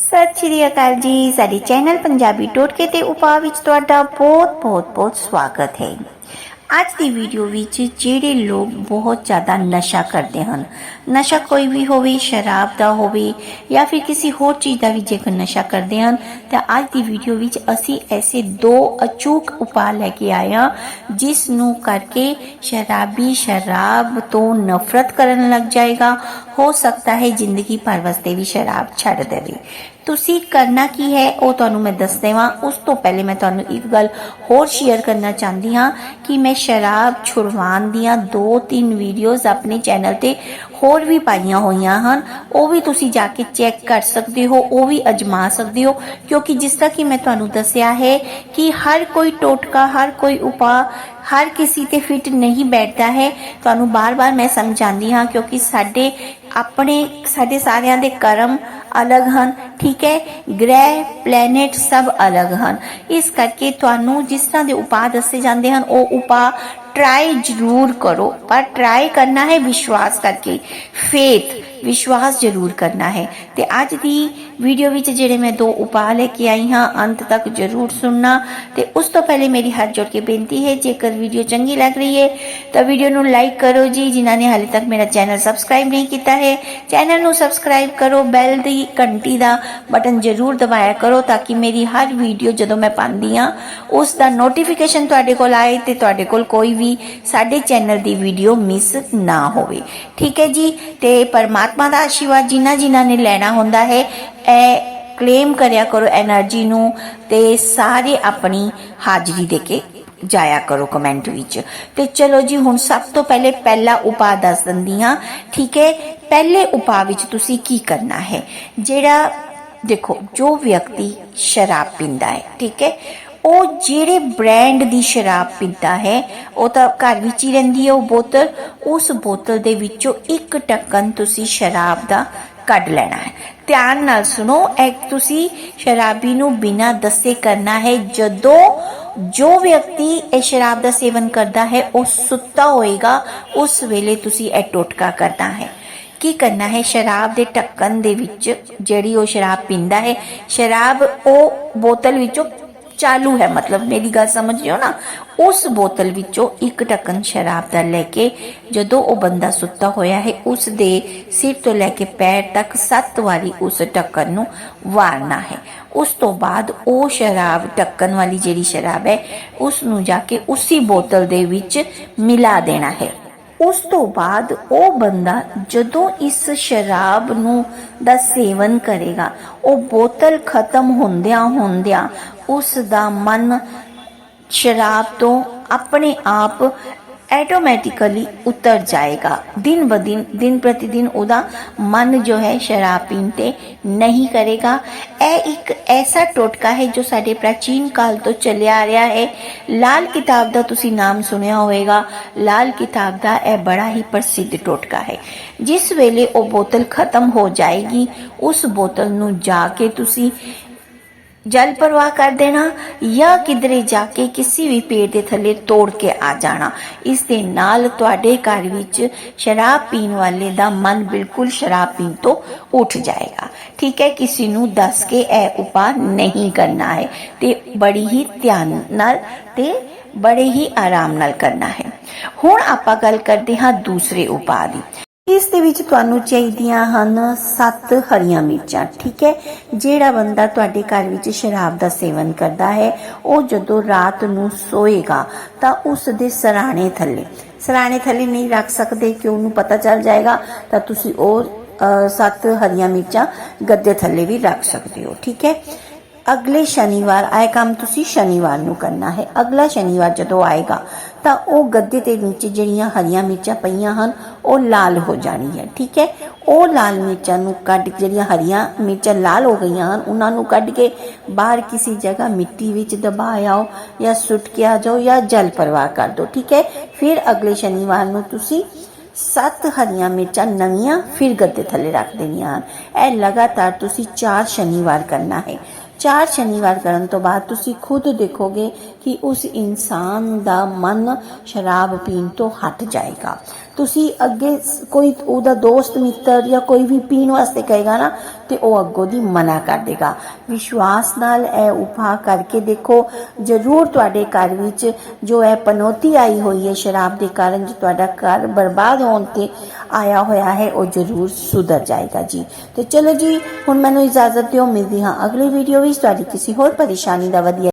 ਸਤਿ ਸ਼੍ਰੀ ਅਕਾਲ ਜੀ। ਸਾਡੇ ਚੈਨਲ ਪੰਜਾਬੀ ਟੋਟਕੇ ਤੇ ਉਪਾਅ ਵਿੱਚ ਤੁਹਾਡਾ ਬਹੁਤ ਬਹੁਤ ਬਹੁਤ ਸਵਾਗਤ ਹੈ। ਅੱਜ ਦੀ ਵੀਡੀਓ ਵਿੱਚ ਜਿਹੜੇ ਲੋਕ ਬਹੁਤ ਜ਼ਿਆਦਾ ਨਸ਼ਾ ਕਰਦੇ ਹਨ, ਨਸ਼ਾ ਕੋਈ ਵੀ ਹੋਵੇ, ਸ਼ਰਾਬ ਦਾ ਹੋਵੇ ਜਾਂ ਫਿਰ ਕਿਸੇ ਹੋਰ ਚੀਜ਼ ਦਾ ਵੀ ਜੇਕਰ ਨਸ਼ਾ ਕਰਦੇ ਹਨ, ਤਾਂ ਅੱਜ ਦੀ ਵੀਡੀਓ ਵਿੱਚ ਅਸੀਂ ਐਸੇ ਦੋ ਅਚੂਕ ਉਪਾਅ ਲੈ ਕੇ ਆਏ ਹਾਂ, ਜਿਸ ਨੂੰ ਕਰਕੇ ਸ਼ਰਾਬੀ ਸ਼ਰਾਬ ਤੋਂ ਨਫ਼ਰਤ ਕਰਨ ਲੱਗ ਜਾਏਗਾ ਹੋ ਸਕਦਾ ਹੈ ਜ਼ਿੰਦਗੀ ਭਰ ਵਾਸਤੇ ਵੀ ਸ਼ਰਾਬ ਛੱਡ ਦੇਵੇ। ਤੁਸੀਂ ਕਰਨਾ ਕੀ ਹੈ? ਉਹ ਤੁਹਾਨੂੰ ਮੈਂ ਦੱਸ ਦੇਵਾਂ। ਉਸ ਤੋਂ ਪਹਿਲੇ ਮੈਂ ਤੁਹਾਨੂੰ ਇੱਕ ਗੱਲ ਹੋਰ ਸ਼ੇਅਰ ਕਰਨਾ ਚਾਹੁੰਦੀ ਹਾਂ ਕਿ ਮੈਂ ਸ਼ਰਾਬ ਛੁਡਵਾਉਣ ਦੀਆਂ ਦੋ ਤਿੰਨ ਵੀਡੀਓਜ਼ ਆਪਣੇ ਚੈਨਲ ਤੇ ਹੋਰ ਵੀ ਪਾਈਆਂ ਹੋਈਆਂ ਹਨ। ਉਹ ਵੀ ਤੁਸੀਂ ਜਾ ਕੇ ਚੈੱਕ ਕਰ ਸਕਦੇ ਹੋ, ਉਹ ਵੀ ਅਜਮਾ ਸਕਦੇ ਹੋ, ਕਿਉਂਕਿ ਜਿਸ ਤਰ੍ਹਾਂ ਕਿ ਮੈਂ ਤੁਹਾਨੂੰ ਦੱਸਿਆ ਹੈ ਕਿ ਹਰ ਕੋਈ ਟੋਟਕਾ, ਹਰ ਕੋਈ ਉਪਾਅ ਹਰ ਕਿਸੇ ਤੇ ਫਿੱਟ ਨਹੀਂ ਬੈਠਦਾ ਹੈ, ਤੁਹਾਨੂੰ ਬਾਰ-ਬਾਰ ਮੈਂ ਸਮਝਾਉਂਦੀ ਹਾਂ ਕਿਉਂਕਿ ਸਾਡੇ ਆਪਣੇ, ਸਾਡੇ ਸਾਰਿਆਂ ਦੇ ਕਰਮ ਅਲੱਗ ਹਨ, ਠੀਕ ਹੈ? ਗ੍ਰਹਿ ਪਲੈਨਟ ਸਭ ਅਲੱਗ ਹਨ। ਇਸ ਕਰਕੇ ਤੁਹਾਨੂੰ ਜਿਸ ਤਰ੍ਹਾਂ ਦੇ ਉਪਾਅ ਦੱਸੇ ਜਾਂਦੇ ਹਨ, ਉਹ ਉਪਾਅ ਟਰਾਈ ਜ਼ਰੂਰ ਕਰੋ। ਪਰ ਟਰਾਈ ਕਰਨਾ ਹੈ ਵਿਸ਼ਵਾਸ ਕਰਕੇ। ਫੇਥ ਵਿਸ਼ਵਾਸ ਜ਼ਰੂਰ ਕਰਨਾ ਹੈ। ਤੇ ਅੱਜ ਦੀ ਵੀਡੀਓ ਵਿੱਚ ਜਿਹੜੇ ਮੈਂ ਦੋ ਉਪਾਅ ਲੈ ਕੇ ਆਈ ਹਾਂ, ਅੰਤ ਤੱਕ ਜ਼ਰੂਰ ਸੁਣਨਾ। ਤੇ ਉਸ ਤੋਂ ਪਹਿਲੇ ਮੇਰੀ ਹੱਥ ਜੋੜ ਕੇ ਬੇਨਤੀ ਹੈ, ਜੇਕਰ ਵੀਡੀਓ ਚੰਗੀ ਲੱਗ ਰਹੀ ਹੈ, ਤਾਂ ਵੀਡੀਓ ਨੂੰ ਲਾਈਕ ਕਰੋ ਜੀ, ਜਿਨ੍ਹਾਂ ਨੇ ਹਾਲੇ ਤੱਕ ਮੇਰਾ ਚੈਨਲ ਸਬਸਕ੍ਰਾਈਬ ਨਹੀਂ ਕੀਤਾ ਹੈ ਚੈਨਲ ਨੂੰ ਸਬਸਕ੍ਰਾਈਬ ਕਰੋ ਬੈਲ ਦੀ ਵਾਲੀ ਘੰਟੀ ਦਾ ਬਟਨ ਜ਼ਰੂਰ ਦਬਾਇਆ ਕਰੋ ਤਾਂ ਕਿ ਮੇਰੀ ਹਰ ਵੀਡੀਓ ਜਦੋਂ ਮੈਂ ਪਾਉਂਦੀ ਆ ਉਸ ਦਾ ਨੋਟੀਫਿਕੇਸ਼ਨ ਤੁਹਾਡੇ ਕੋਲ ਆਏ ਤੇ ਤੁਹਾਡੇ ਕੋਲ ਕੋਈ ਵੀ ਸਾਡੇ ਚੈਨਲ ਦੀ ਵੀਡੀਓ ਮਿਸ ਨਾ ਹੋਵੇ। ਠੀਕ ਹੈ ਜੀ? ਤੇ ਪਰਮਾਤਮਾ ਦਾ ਆਸ਼ੀਰਵਾਦ ਜਿਨ੍ਹਾਂ ਜਿਨ੍ਹਾਂ ਨੇ ਲੈਣਾ ਹੁੰਦਾ ਹੈ, ਇਹ ਕਲੇਮ ਕਰਿਆ ਕਰੋ એનર્ਜੀ ਨੂੰ ਤੇ ਸਾਰੇ ਆਪਣੀ ਹਾਜ਼ਰੀ ਦੇ ਕੇ ਜਾਇਆ ਕਰੋ ਕਮੈਂਟ ਵਿੱਚ। ਤੇ ਚਲੋ ਜੀ, ਹੁਣ ਸਭ ਤੋਂ ਪਹਿਲੇ ਪਹਿਲਾ ਉਪਾਅ ਦੱਸ ਦਿੰਦੀ ਹਾਂ, ਠੀਕ ਹੈ? ਪਹਿਲੇ ਉਪਾਅ ਵਿੱਚ ਤੁਸੀਂ ਕੀ ਕਰਨਾ ਹੈ? ਜਿਹੜਾ, ਦੇਖੋ, ਜੋ ਵਿਅਕਤੀ ਸ਼ਰਾਬ ਪੀਂਦਾ ਹੈ, ਠੀਕ ਹੈ? ਉਹ ਜਿਹੜੇ ਬ੍ਰਾਂਡ ਦੀ ਸ਼ਰਾਬ ਪੀਂਦਾ ਹੈ, ਉਹ ਤਾਂ ਘਰ ਵਿੱਚ ਹੀ ਰਹਿੰਦੀ ਹੈ ਉਹ ਬੋਤਲ, ਉਸ ਬੋਤਲ ਦੇ ਵਿੱਚੋਂ ਇੱਕ ਢੱਕਣ ਤੁਸੀਂ ਸ਼ਰਾਬ ਦਾ ਕੱਢ ਲੈਣਾ ਹੈ। ਧਿਆਨ ਨਾਲ ਸੁਣੋ, ਇਹ ਤੁਸੀਂ ਸ਼ਰਾਬੀ ਨੂੰ ਬਿਨਾਂ ਦੱਸੇ ਕਰਨਾ ਹੈ, ਜਦੋਂ ਜੋ ਵਿਅਕਤੀ ਇਹ ਸ਼ਰਾਬ ਦਾ ਸੇਵਨ ਕਰਦਾ ਹੈ, ਉਹ ਸੁੱਤਾ ਹੋਏਗਾ, ਉਸ ਵੇਲੇ ਤੁਸੀਂ ਇਹ ਟੋਟਕਾ ਕਰਨਾ ਹੈ। ਕੀ ਕਰਨਾ ਹੈ? ਸ਼ਰਾਬ ਦੇ ਢੱਕਣ ਦੇ ਵਿੱਚ ਜਿਹੜੀ ਉਹ ਸ਼ਰਾਬ ਪੀਂਦਾ ਹੈ, ਸ਼ਰਾਬ ਉਹ ਬੋਤਲ ਵਿੱਚੋਂ ਚਾਲੂ ਹੈ। ਮਤਲਬ ਮੇਰੀ ਗੱਲ ਸਮਝਿਓ ਨਾ? ਉਸ ਬੋਤਲ ਵਿੱਚੋਂ ਇੱਕ ਢੱਕਣ ਸ਼ਰਾਬ ਦਾ ਲੈ ਕੇ ਜਦੋਂ ਉਹ ਬੰਦਾ ਸੁੱਤਾ ਹੋਇਆ ਹੈ, ਉਸ ਦੇ ਸਿਰ ਤੋਂ ਲੈ ਕੇ ਪੈਰ ਤੱਕ ਸੱਤ ਵਾਰੀ ਉਸ ਢੱਕਣ ਨੂੰ ਵਾਰਨਾ ਹੈ। ਉਸ ਤੋਂ ਬਾਅਦ ਉਹ ਸ਼ਰਾਬ ਢੱਕਣ ਵਾਲੀ ਜਿਹੜੀ ਸ਼ਰਾਬ ਹੈ, ਉਸ ਨੂੰ ਜਾ ਕੇ ਉਸੇ ਬੋਤਲ ਦੇ ਵਿੱਚ ਮਿਲਾ ਦੇਣਾ ਹੈ। ਉਸ ਤੋਂ ਬਾਅਦ ਉਹ ਬੰਦਾ ਜਦੋਂ ਇਸ ਸ਼ਰਾਬ ਨੂੰ ਦਾ ਸੇਵਨ ਕਰੇਗਾ, ਉਹ ਬੋਤਲ ਖਤਮ ਹੁੰਦਿਆਂ ਹੁੰਦਿਆਂ ਉਸ ਦਾ ਮਨ ਸ਼ਰਾਬ ਤੋਂ ਆਪਣੇ ਆਪ ਆਟੋਮੈਟਿਕਲੀ ਉਤਰ ਜਾਏਗਾ। ਦਿਨ ਬ ਦਿਨ ਦਿਨ ਪ੍ਰਤੀ ਦਿਨ ਉਹਦਾ ਮਨ ਜੋ ਹੈ ਸ਼ਰਾਬ ਪੀਣ ਤੇ ਨਹੀਂ ਕਰੇਗਾ। ਇਹ ਇੱਕ ਐਸਾ ਟੋਟਕਾ ਹੈ ਜੋ ਸਾਡੇ ਪ੍ਰਾਚੀਨ ਕਾਲ ਤੋਂ ਚੱਲਿਆ ਆ ਰਿਹਾ ਹੈ। ਲਾਲ ਕਿਤਾਬ ਦਾ ਤੁਸੀਂ ਨਾਮ ਸੁਣਿਆ ਹੋਵੇਗਾ। ਲਾਲ ਕਿਤਾਬ ਦਾ ਇਹ ਬੜਾ ਹੀ ਪ੍ਰਸਿੱਧ ਟੋਟਕਾ ਹੈ। ਜਿਸ ਵੇਲੇ ਉਹ ਬੋਤਲ ਖਤਮ ਹੋ ਜਾਏਗੀ, ਉਸ ਬੋਤਲ ਨੂੰ ਜਾ ਕੇ ਤੁਸੀਂ ਜਲ ਪ੍ਰਵਾਹ ਕਰ ਦੇਣਾ ਜਾਂ ਕਿਧਰੇ ਜਾ ਕੇ ਕਿਸੇ ਵੀ ਪੇੜ ਦੇ ਥੱਲੇ ਤੋੜ ਕੇ ਆ ਜਾਣਾ। ਇਸ ਦੇ ਨਾਲ ਤੁਹਾਡੇ ਘਰ ਵਿੱਚ ਸ਼ਰਾਬ ਪੀਣ ਵਾਲੇ ਦਾ ਮਨ ਬਿਲਕੁਲ ਸ਼ਰਾਬ ਪੀਣ ਤੋਂ ਉੱਠ ਜਾਏਗਾ। ਠੀਕ ਹੈ, ਕਿਸੇ ਨੂੰ ਦੱਸ ਕੇ ਇਹ ਉਪਾਅ ਨਹੀਂ ਕਰਨਾ ਹੈ ਤੇ ਬੜੀ ਹੀ ਧਿਆਨ ਨਾਲ ਤੇ ਬੜੇ ਹੀ ਆਰਾਮ ਨਾਲ ਕਰਨਾ ਹੈ। ਹੁਣ ਆਪਾਂ ਗੱਲ ਕਰਦੇ ਹਾਂ ਦੂਸਰੇ ਉਪਾਅ ਦੀ। ਇਸ ਦੇ ਵਿੱਚ ਤੁਹਾਨੂੰ ਚਾਹੀਦੀਆਂ ਹਨ 7 ਹਰੀਆਂ ਮਿਰਚਾਂ ਠੀਕ ਹੈ? ਜਿਹੜਾ ਬੰਦਾ ਤੁਹਾਡੇ ਘਰ ਵਿੱਚ ਸ਼ਰਾਬ ਦਾ ਸੇਵਨ ਕਰਦਾ ਹੈ ਉਹ ਜਦੋਂ ਰਾਤ ਨੂੰ ਸੋਏਗਾ ਤਾਂ ਉਸ ਦੇ ਸਰਾਣੇ ਥੱਲੇ। ਸਰਾਣੇ ਥੱਲੇ ਨਹੀਂ ਰੱਖ ਸਕਦੇ ਕਿ ਉਹਨੂੰ ਪਤਾ ਚੱਲ ਜਾਏਗਾ ਤਾਂ ਤੁਸੀਂ ਉਹ ਅ, ਸੱਤ ਹਰੀਆਂ ਮਿਰਚਾਂ ਗੱਦੇ ਥੱਲੇ ਵੀ ਰੱਖ ਸਕਦੇ ਹੋ ਠੀਕ ਹੈ? ਅਗਲੇ ਸ਼ਨੀਵਾਰ ਆਏ ਕੰਮ ਤੁਸੀਂ ਸ਼ਨੀਵਾਰ ਨੂੰ ਕਰਨਾ ਹੈ। ਅਗਲਾ ਸ਼ਨੀਵਾਰ ਜਦੋਂ ਆਏਗਾ, ਤਾਂ ਉਹ ਗੱਦੇ ਦੇ ਨੀਚੇ ਜਿਹੜੀਆਂ ਹਰੀਆਂ ਮਿਰਚਾਂ ਪਈਆਂ ਹਨ, ਉਹ ਲਾਲ ਹੋ ਜਾਣੀ ਹੈ ਠੀਕ ਹੈ? ਉਹ ਲਾਲ ਮਿਰਚਾਂ ਨੂੰ ਕੱਢ ਜਿਹੜੀਆਂ ਹਰੀਆਂ ਮਿਰਚਾਂ ਲਾਲ ਹੋ ਗਈਆਂ ਹਨ, ਉਹਨਾਂ ਨੂੰ ਕੱਢ ਕੇ ਬਾਹਰ ਕਿਸੇ ਜਗ੍ਹਾ ਮਿੱਟੀ ਵਿੱਚ ਦਬਾ ਆਓ ਜਾਂ ਸੁੱਟ ਕੇ ਆ ਜਾਓ ਜਾਂ ਜਲ ਪ੍ਰਵਾਹ ਕਰ ਦਿਓ, ਠੀਕ ਹੈ? ਫਿਰ ਅਗਲੇ ਸ਼ਨੀਵਾਰ ਨੂੰ ਤੁਸੀਂ ਸੱਤ ਹਰੀਆਂ ਮਿਰਚਾਂ ਨਵੀਆਂ ਫਿਰ ਗੱਦੇ ਥੱਲੇ ਰੱਖ ਦੇਣੀਆਂ ਹਨ। ਇਹ ਲਗਾਤਾਰ ਤੁਸੀਂ 4 ਸ਼ਨੀਵਾਰ ਕਰਨਾ ਹੈ। ਚਾਰ ਸ਼ਨੀਵਾਰ ਕਰਨ ਤੋਂ ਬਾਅਦ ਤੁਸੀਂ ਖੁਦ ਦੇਖੋਗੇ ਕਿ ਉਸ ਇਨਸਾਨ ਦਾ ਮਨ ਸ਼ਰਾਬ ਪੀਣ ਤੋਂ ਹਟ ਜਾਏਗਾ। ਤੁਸੀਂ ਅੱਗੇ ਕੋਈ ਉਹਦਾ ਦੋਸਤ, ਮਿੱਤਰ ਜਾਂ ਕੋਈ ਵੀ ਪੀਣ ਵਾਸਤੇ ਕਹੇਗਾ ਨਾ, ਤੇ ਉਹ ਅੱਗੋਂ ਦੀ ਮਨਾ ਕਰ ਦੇਗਾ। ਵਿਸ਼ਵਾਸ ਨਾਲ ਇਹ ਉਪਾਅ ਕਰਕੇ ਦੇਖੋ, ਜ਼ਰੂਰ ਤੁਹਾਡੇ ਘਰ ਵਿੱਚ ਜੋ ਇਹ ਪਨੋਤੀ ਆਈ ਹੋਈ ਹੈ ਸ਼ਰਾਬ ਦੇ ਕਾਰਨ, ਜੋ ਤੁਹਾਡਾ ਘਰ ਬਰਬਾਦ ਹੋਣ ਤੇ ਆਇਆ ਹੋਇਆ ਹੈ, ਉਹ ਜ਼ਰੂਰ ਸੁਧਰ ਜਾਏਗਾ ਜੀ। ਤੇ ਚਲੋ ਜੀ, ਹੁਣ ਮੈਨੂੰ ਇਜਾਜ਼ਤ ਦਿਓ, ਮਿਲਦੀ ਹਾਂ ਅਗਲੀ ਵੀਡੀਓ ਵਿੱਚ। ਤੁਹਾਡੀ ਕਿਸੇ ਹੋਰ ਪਰੇਸ਼ਾਨੀ ਦਾ ਵਧੀਆ